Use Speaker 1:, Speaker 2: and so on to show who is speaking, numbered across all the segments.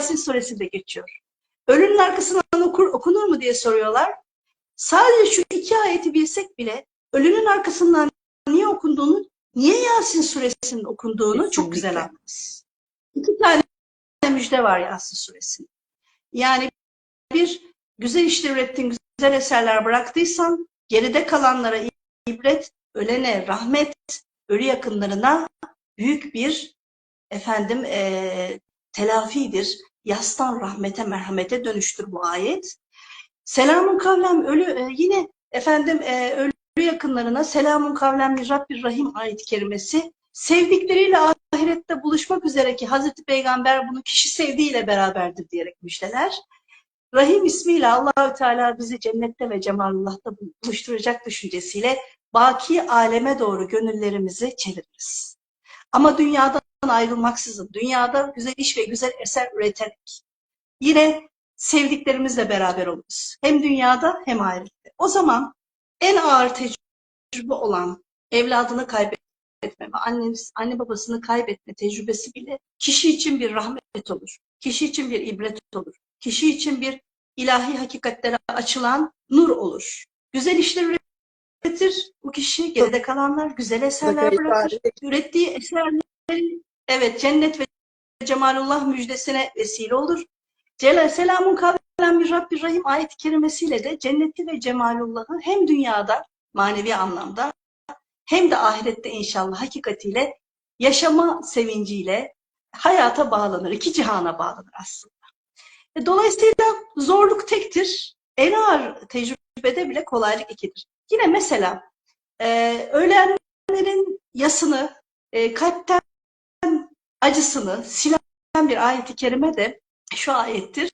Speaker 1: Yasin suresinde geçiyor. Ölünün arkasından okur, okunur mu diye soruyorlar. Sadece şu iki ayeti bilsek bile ölünün arkasından niye okunduğunu, niye Yasin suresinin okunduğunu çok güzel
Speaker 2: Kesinlikle.
Speaker 1: anlarız. İki tane müjde var Yasin suresinde. Yani bir güzel işler ürettin, güzel eserler bıraktıysan geride kalanlara ibret, ölene rahmet, ölü yakınlarına büyük bir efendim eee, telafidir. Yastan rahmete, merhamete dönüştür bu ayet. Selamun kavlem ölü e, yine efendim e, ölü yakınlarına selamun kavlem min Rabbir Rahim ayet kerimesi sevdikleriyle ahirette buluşmak üzere ki Hazreti Peygamber bunu kişi sevdiğiyle beraberdir diyerek müjdeler. Rahim ismiyle Allahü Teala bizi cennette ve cemalullah'ta buluşturacak düşüncesiyle baki aleme doğru gönüllerimizi çeviririz. Ama dünyadan ayrılmaksızın, dünyada güzel iş ve güzel eser üreterek yine sevdiklerimizle beraber oluruz. Hem dünyada hem ahirette. O zaman en ağır tecrübe olan evladını kaybetme ve anne, anne babasını kaybetme tecrübesi bile kişi için bir rahmet olur. Kişi için bir ibret olur. Kişi için bir ilahi hakikatlere açılan nur olur. Güzel işler üretir. Bu kişi geride kalanlar güzel eserler bırakır. Ürettiği eserlerin evet cennet ve cemalullah müjdesine vesile olur. Celal selamun kavlen bir Rabbir Rahim ayet-i kerimesiyle de cenneti ve cemalullahı hem dünyada manevi anlamda hem de ahirette inşallah hakikatiyle yaşama sevinciyle hayata bağlanır. iki cihana bağlanır aslında. E, Dolayısıyla zorluk tektir. En ağır tecrübede bile kolaylık ikidir. Yine mesela e, ölenlerin yasını, e, kalpten acısını silen bir ayet-i kerime de şu ayettir.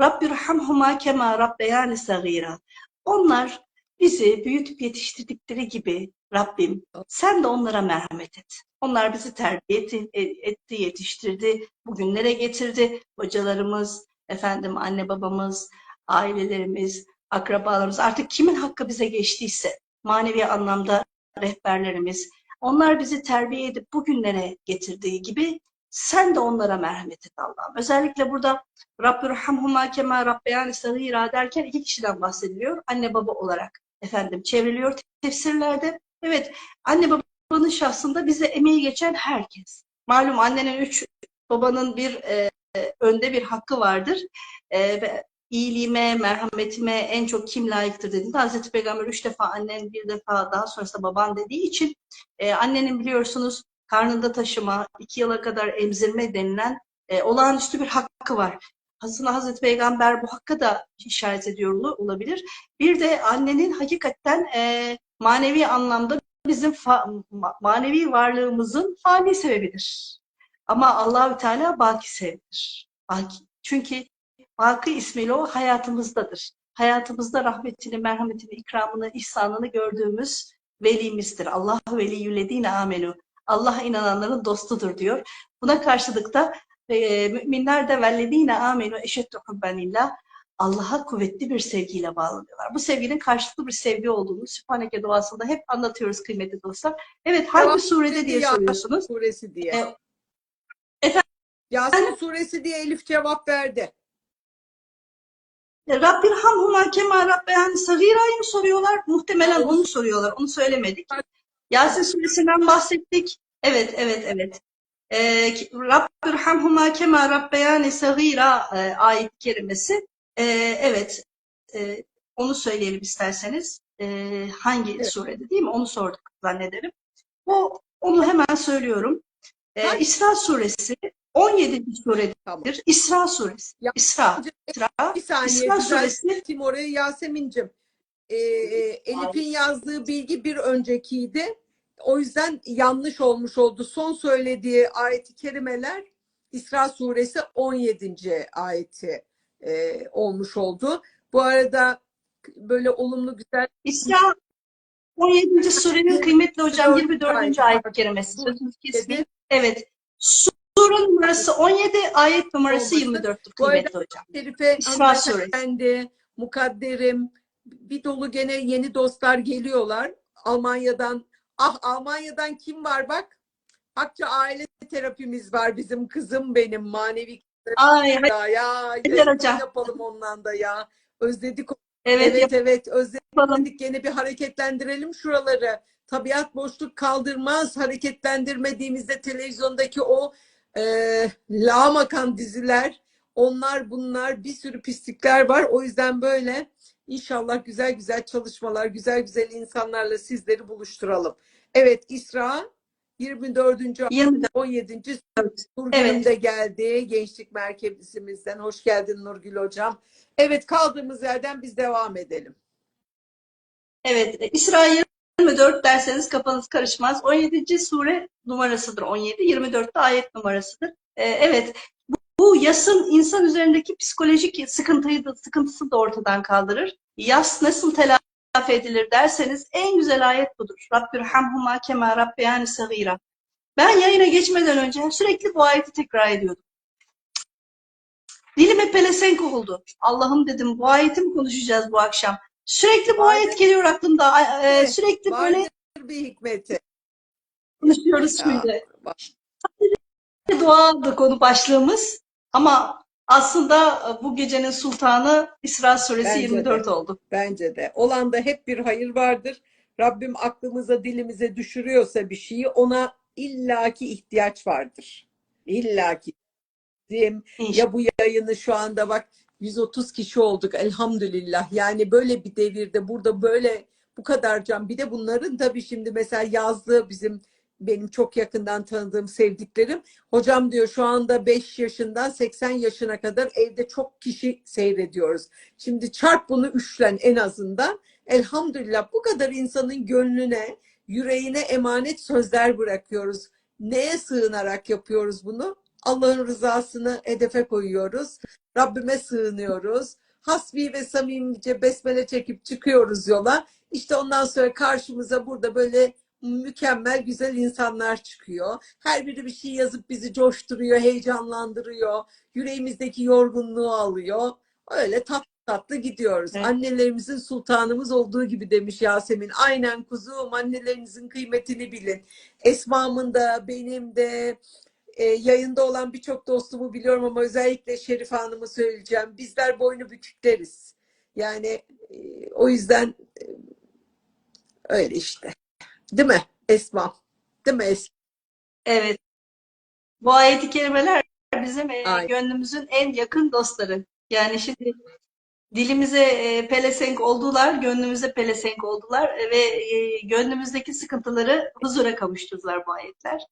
Speaker 1: Rabbir hamhuma kema rabbeyani sagira. Onlar bizi büyütüp yetiştirdikleri gibi Rabbim sen de onlara merhamet et. Onlar bizi terbiye etti, etti, yetiştirdi, bugünlere getirdi. Hocalarımız, efendim anne babamız, ailelerimiz, akrabalarımız artık kimin hakkı bize geçtiyse manevi anlamda rehberlerimiz onlar bizi terbiye edip bugünlere getirdiği gibi sen de onlara merhamet et Allah'ım. Özellikle burada Rabbir hamhuma kema rabbeyani sagira derken iki kişiden bahsediliyor. Anne baba olarak efendim çevriliyor tefsirlerde. Evet anne babanın şahsında bize emeği geçen herkes. Malum annenin üç, babanın bir e, önde bir hakkı vardır. E, ve iyiliğime, merhametime en çok kim layıktır dediğinde Hazreti Peygamber üç defa annen bir defa daha sonrasında baban dediği için e, annenin biliyorsunuz karnında taşıma, iki yıla kadar emzirme denilen e, olağanüstü bir hakkı var. Aslında Hazreti Peygamber bu hakka da işaret ediyor olabilir. Bir de annenin hakikaten e, manevi anlamda bizim fa- manevi varlığımızın fani sebebidir. Ama Allahü Teala baki sebebidir. Baki. Çünkü baki ismiyle o hayatımızdadır. Hayatımızda rahmetini, merhametini, ikramını, ihsanını gördüğümüz velimizdir. Allah veliyyüllezine amenu. Allah inananların dostudur diyor. Buna karşılık da e, müminler de vellezine amenu eşeddu hubbenillah. Allah'a kuvvetli bir sevgiyle bağlanıyorlar. Bu sevginin karşılıklı bir sevgi olduğunu Sübhaneke duasında hep anlatıyoruz kıymetli dostlar. Evet hangi
Speaker 2: Tamam,
Speaker 1: surede diye soruyorsunuz.
Speaker 2: suresi diye.
Speaker 1: E, efendim?
Speaker 2: Yasin suresi diye Elif cevap verdi.
Speaker 1: Rabbir hamhuma kema rabbeyan sagirayı mı soruyorlar? Muhtemelen
Speaker 2: Onu-
Speaker 1: soruyorlar. Onu söylemedik. Yasin suresinden bahsettik. Evet, evet, evet. Ee, Rabbir hamhuma kema rabbeyani sagira e, ayet kerimesi. Ee, evet, e, onu söyleyelim isterseniz. Ee, hangi
Speaker 2: Evet.
Speaker 1: surede değil mi? Onu sorduk zannederim. O, onu hemen söylüyorum.
Speaker 2: Hangi-
Speaker 1: İsra suresi 17. suredir.
Speaker 2: Tamam.
Speaker 1: İsra suresi.
Speaker 2: Ya-
Speaker 1: İsra. İsra.
Speaker 2: Bir saniye
Speaker 1: İsra suresi
Speaker 2: orayı Yasemin'cim. Ee, Elif'in yazdığı bilgi bir öncekiydi. O yüzden yanlış olmuş oldu. Son söylediği ayet-i kerimeler İsra suresi 17. ayeti e, olmuş oldu. Bu arada böyle olumlu güzel
Speaker 1: İsra 17. surenin kıymetli hocam
Speaker 2: 24.
Speaker 1: 24. ayet kerimesi. Sözünüzü kesmeyin.
Speaker 2: dedi.
Speaker 1: Evet. Sure numarası 17, ayet numarası
Speaker 2: Olması.
Speaker 1: 24'tür
Speaker 2: Bu arada-
Speaker 1: hocam.
Speaker 2: Şerife, hanımefendi, mukadderim, bir dolu gene yeni dostlar geliyorlar. Almanya'dan, ah Almanya'dan kim var bak? Akça aile terapimiz var bizim kızım benim manevi
Speaker 1: Ay, hadi
Speaker 2: Ya,
Speaker 1: Güzel hocam.
Speaker 2: yapalım ondan da ya. Özledik.
Speaker 1: evet,
Speaker 2: Evet evet özledik.
Speaker 1: yapalım.
Speaker 2: Yine bir hareketlendirelim şuraları. Tabiat boşluk kaldırmaz. Hareketlendirmediğimizde televizyondaki o e, lağmakan diziler onlar bunlar bir sürü pislikler var. O yüzden böyle inşallah güzel güzel çalışmalar, güzel güzel insanlarla sizleri buluşturalım. Evet İsra 24.
Speaker 1: 24.
Speaker 2: 17. Nurgül'üm
Speaker 1: Evet.
Speaker 2: geldi gençlik merkezimizden. Hoş geldin Nurgül hocam. Evet kaldığımız yerden biz devam edelim.
Speaker 1: Evet, İsra 24 derseniz kafanız karışmaz. 17. sure numarasıdır 17, 24 de ayet numarasıdır. Ee, evet, bu, bu yasın insan üzerindeki psikolojik sıkıntıyı da, sıkıntısı da ortadan kaldırır. Yas nasıl telafi edilir derseniz en güzel ayet budur. Rabbirhamhuma kema rabbeyani sagira. Ben yayına geçmeden önce sürekli bu ayeti tekrar ediyordum. Dilime pelesenk oldu. Allah'ım dedim bu ayeti mi konuşacağız bu akşam? Sürekli bu ayet geliyor aklımda. E,
Speaker 2: Evet,
Speaker 1: Sürekli böyle
Speaker 2: bir hikmeti.
Speaker 1: konuşuyoruz şimdi. Dua konu başlığımız ama aslında e, bu gecenin sultanı İsra suresi
Speaker 2: Bence de.
Speaker 1: 24 oldu.
Speaker 2: Bence de. Olanda hep bir hayır vardır. Rabbim aklımıza dilimize düşürüyorsa bir şeyi ona illaki ihtiyaç vardır. İllaki. Ya bu yayını şu anda bak 130 kişi olduk elhamdülillah. Yani böyle bir devirde burada böyle bu kadar can. Bir de bunların tabii şimdi mesela yazdığı bizim benim çok yakından tanıdığım sevdiklerim. Hocam diyor şu anda 5 yaşından 80 yaşına kadar evde çok kişi seyrediyoruz. Şimdi çarp bunu üçlen en azından. Elhamdülillah bu kadar insanın gönlüne, yüreğine emanet sözler bırakıyoruz. Neye sığınarak yapıyoruz bunu? Allah'ın rızasını hedefe koyuyoruz. Rabbime sığınıyoruz. Hasbi ve samimice besmele çekip çıkıyoruz yola. İşte ondan sonra karşımıza burada böyle mükemmel güzel insanlar çıkıyor. Her biri bir şey yazıp bizi coşturuyor, heyecanlandırıyor. Yüreğimizdeki yorgunluğu alıyor. Öyle tatlı tatlı gidiyoruz.
Speaker 1: Evet.
Speaker 2: Annelerimizin sultanımız olduğu gibi demiş Yasemin. Aynen kuzum annelerinizin kıymetini bilin. Esma'mın da benim de e, yayında olan birçok dostumu biliyorum ama özellikle Şerife Hanım'ı söyleyeceğim. Bizler boynu bükükleriz. Yani e, o yüzden e, öyle işte. Değil mi Esma? Değil mi Esma?
Speaker 1: Evet. Bu ayet-i kerimeler bizim e,
Speaker 2: Aynen.
Speaker 1: gönlümüzün en yakın dostları. Yani şimdi dilimize e, pelesenk oldular, gönlümüze pelesenk oldular e, ve e, gönlümüzdeki sıkıntıları huzura kavuşturdular bu ayetler.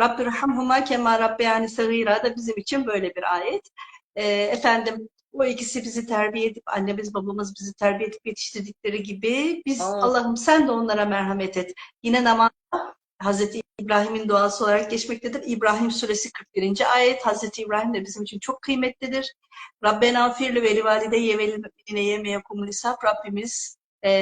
Speaker 1: Rabbirhamhuma kema rabbeyani sagira da bizim için böyle bir ayet. E, efendim o ikisi bizi terbiye edip, annemiz babamız bizi terbiye edip yetiştirdikleri gibi biz. Allah'ım sen de onlara merhamet et. Yine namazda Hazreti İbrahim'in duası olarak geçmektedir. İbrahim suresi 41. ayet. Hazreti İbrahim de bizim için çok kıymetlidir. Rabbena firli veli valideyye vel müminine yeme yakumul hisab. Rabbimiz e,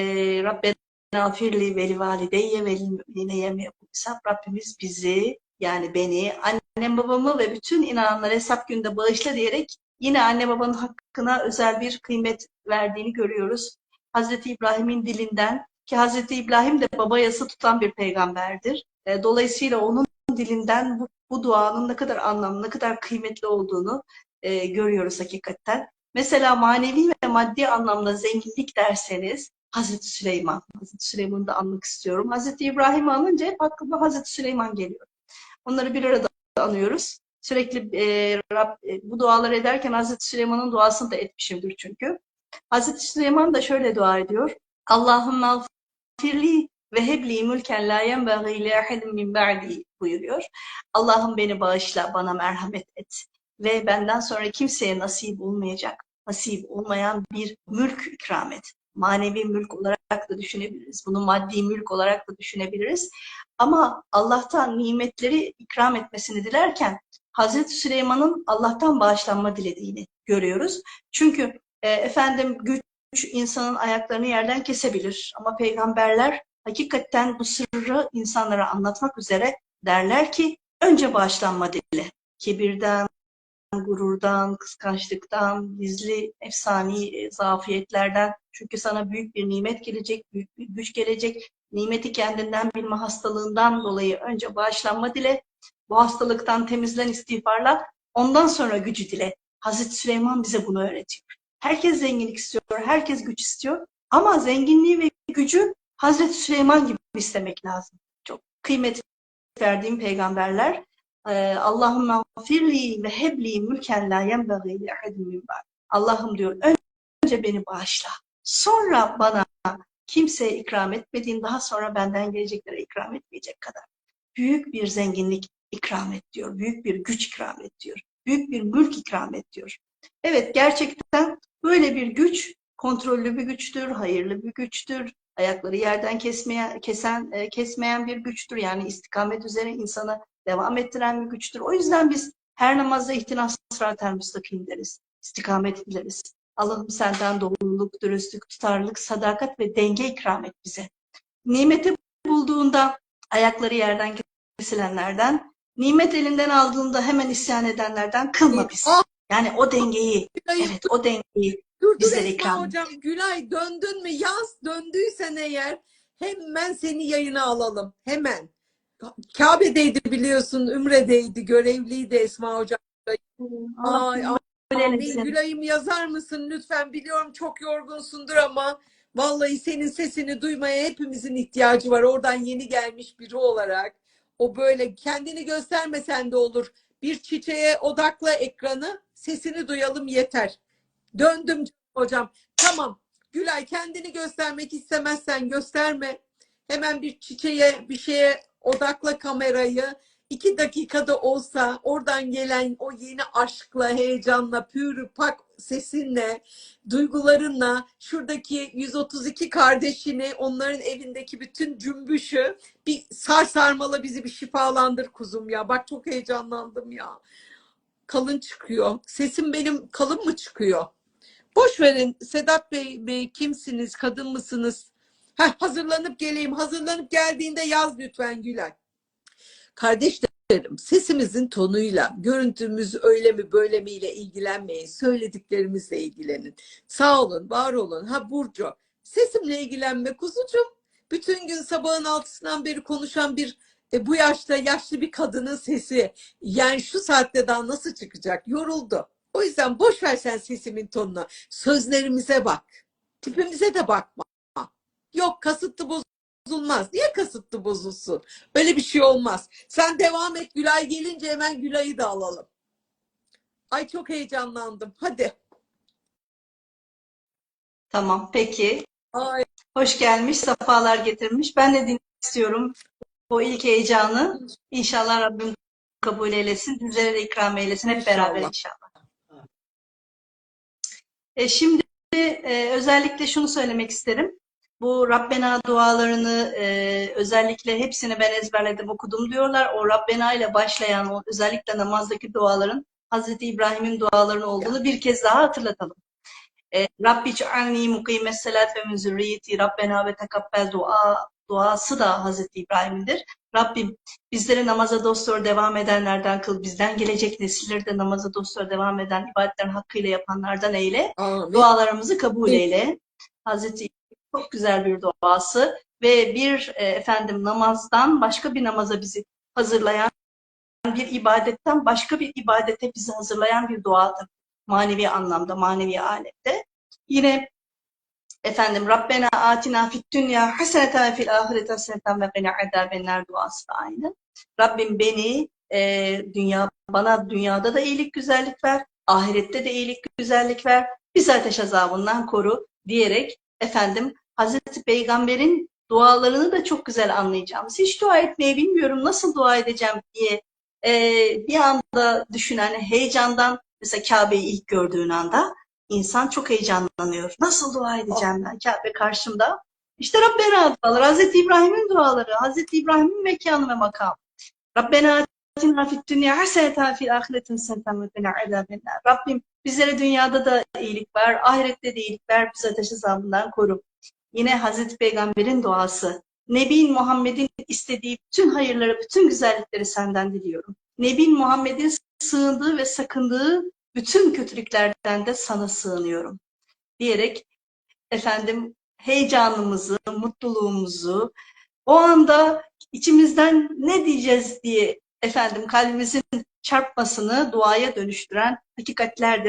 Speaker 1: Rabbena firli veli valideyye vel müminine yeme yakumul hisab. Rabbimiz bizi yani beni, annem babamı ve bütün inananlara hesap günde bağışla diyerek yine anne babanın hakkına özel bir kıymet verdiğini görüyoruz. Hazreti İbrahim'in dilinden ki Hazreti İbrahim de baba yası tutan bir peygamberdir. E, Dolayısıyla onun dilinden bu, bu duanın ne kadar anlamlı, ne kadar kıymetli olduğunu e, görüyoruz hakikaten. Mesela manevi ve maddi anlamda zenginlik derseniz Hazreti Süleyman. Hazreti Süleyman'ı da anmak istiyorum. Hazreti İbrahim'i anınca hep aklıma Hazreti Süleyman geliyor. Onları bir arada anıyoruz. Sürekli e, Rab, e, bu duaları ederken Hazreti Süleyman'ın duasını da etmişimdir çünkü. Hazreti Süleyman da şöyle dua ediyor. Allahümme firli ve hebli mülken la yenbeği li ahadin min ba'di buyuruyor. Allah'ım beni bağışla, bana merhamet et ve benden sonra kimseye nasip olmayacak, nasip olmayan bir mülk ikram et. Manevi mülk olarak da düşünebiliriz. Bunu maddi mülk olarak da düşünebiliriz. Ama Allah'tan nimetleri ikram etmesini dilerken Hazreti Süleyman'ın Allah'tan bağışlanma dilediğini görüyoruz. Çünkü e, efendim güç insanın ayaklarını yerden kesebilir ama peygamberler hakikaten bu sırrı insanlara anlatmak üzere derler ki önce bağışlanma dile. Kibirden, gururdan, kıskançlıktan, gizli efsani e, zafiyetlerden. Çünkü sana büyük bir nimet gelecek, büyük bir güç gelecek. Nimeti kendinden bilme hastalığından dolayı önce bağışlanma dile. Bu hastalıktan temizlen istiğfarla. Ondan sonra gücü dile. Hazreti Süleyman bize bunu öğretiyor. Herkes zenginlik istiyor, herkes güç istiyor. Ama zenginliği ve gücü Hazreti Süleyman gibi istemek lazım. Çok kıymet verdiğim peygamberler. Ee, Allahümme firli ve hebli mülken la yenbeği li. Allah'ım diyor önce beni bağışla. Sonra bana kimseye ikram etmediğin daha sonra benden geleceklere ikram etmeyecek kadar büyük bir zenginlik ikram et diyor. Büyük bir güç ikram et diyor. Büyük bir mülk ikram et diyor. Evet gerçekten böyle bir güç kontrollü bir güçtür, hayırlı bir güçtür. Ayakları yerden kesmeyen, kesen, e, kesmeyen bir güçtür. Yani istikamet üzere insanı devam ettiren bir güçtür. O yüzden biz her namazda ihtinas sıratel müstakim deriz. İstikamet dileriz. Allah'ım senden doğruluk, dürüstlük, tutarlılık, sadakat ve denge ikram et bize. Nimeti bulduğunda ayakları yerden kesilenlerden, nimet elinden aldığında hemen isyan edenlerden kılma bizi. Yani o dengeyi, evet o dengeyi
Speaker 2: dur dur
Speaker 1: bizlere
Speaker 2: Esma
Speaker 1: ikram
Speaker 2: hocam. Gülay döndün mü? Yaz döndüysen eğer hemen seni yayına alalım. Hemen. Kabe'deydi biliyorsun. Ümre'deydi. Görevliydi Esma hocam. Ay,
Speaker 1: Allah eylesin.
Speaker 2: Gülay'ım yazar mısın lütfen? Biliyorum çok yorgunsundur ama vallahi senin sesini duymaya hepimizin ihtiyacı var. Oradan yeni gelmiş biri olarak. O böyle kendini göstermesen de olur. Bir çiçeğe odakla ekranı, sesini duyalım yeter. Döndüm hocam. Tamam. Gülay kendini göstermek istemezsen gösterme. Hemen bir çiçeğe, bir şeye odakla kamerayı. İki dakikada olsa oradan gelen o yeni aşkla, heyecanla, pürü pak sesinle, duygularınla, şuradaki 132 kardeşini, onların evindeki bütün cümbüşü bir sar sarmala bizi bir şifalandır kuzum ya. Bak çok heyecanlandım ya. Kalın çıkıyor. Sesim benim kalın mı çıkıyor? Boş verin Sedat Bey, Bey kimsiniz, kadın mısınız? Heh, hazırlanıp geleyim. Hazırlanıp geldiğinde yaz lütfen Gülay. Kardeşlerim, sesimizin tonuyla, görüntümüz öyle mi böyle mi ile ilgilenmeyin. Söylediklerimizle ilgilenin. Sağ olun, var olun. Ha Burcu, sesimle ilgilenme kuzucuğum. Bütün gün sabahın altısından beri konuşan bir e, bu yaşta yaşlı bir kadının sesi. Yani şu saatte daha nasıl çıkacak? Yoruldu. O yüzden boş ver sen sesimin tonunu. Sözlerimize bak. Tipimize de bakma. Yok kasıtlı bozulmaz. Niye kasıtlı bozulsun? Öyle bir şey olmaz. Sen devam et Gülay gelince hemen Gülay'ı da alalım. Ay çok heyecanlandım. Hadi.
Speaker 1: Tamam peki.
Speaker 2: Ay,
Speaker 1: Hoş gelmiş, sefalar getirmiş. Ben de dinlemek istiyorum o ilk heyecanı. İnşallah Rabbim kabul eylesin. Bizlere de ikram eylesin. Hep beraber İnşallah. E, şimdi e, özellikle şunu söylemek isterim. Bu Rabbena dualarını e, özellikle hepsini ben ezberledim okudum diyorlar. O Rabbena ile başlayan o özellikle namazdaki duaların Hazreti İbrahim'in dualarının olduğunu bir kez daha hatırlatalım. E, Rabbi cealni mukimes salat ve min zürriyeti Rabbena ve tekabbel dua duası da Hazreti İbrahim'dir. Rabbim bizleri namaza dosdoğru devam edenlerden kıl, bizden gelecek nesilleri de namaza dosdoğru devam eden, ibadetlerini hakkıyla yapanlardan eyle.
Speaker 2: amin.
Speaker 1: Dualarımızı kabul eyle. Hazreti çok güzel bir duası ve bir e, efendim namazdan başka bir namaza bizi hazırlayan bir ibadetten başka bir ibadete bizi hazırlayan bir duadır. Manevi anlamda, manevi alemde. Yine efendim Rabbena atina fid dünya haseneten ve fil ahireti haseneten ve qina azabennar duası da aynı. Rabbim beni e, dünya bana dünyada da iyilik güzellik ver, ahirette de iyilik güzellik ver, bizi ateş azabından koru diyerek efendim Hazreti Peygamber'in dualarını da çok güzel anlayacağımız. Hiç dua etmeyi bilmiyorum, nasıl dua edeceğim diye e, bir anda düşünen heyecandan mesela Kabe'yi ilk gördüğün anda insan çok heyecanlanıyor. Nasıl dua edeceğim ben Kabe karşımda? İşte Rabbena duaları, Hazreti İbrahim'in duaları, Hazreti İbrahim'in mekanı ve makamı. Rabbena atina fid dünya haseneten fil ahireti haseneten ve qina azabennar. Rabbim bizlere dünyada da iyilik ver, ahirette de iyilik ver, bizi ateş azabından koru. Yine Hazreti Peygamber'in duası. Nebin Muhammed'in istediği bütün hayırları, bütün güzellikleri senden diliyorum. Nebin Muhammed'in sığındığı ve sakındığı bütün kötülüklerden de sana sığınıyorum. Diyerek efendim heyecanımızı, mutluluğumuzu o anda içimizden ne diyeceğiz diye efendim kalbimizin çarpmasını duaya dönüştüren hakikatlerdir.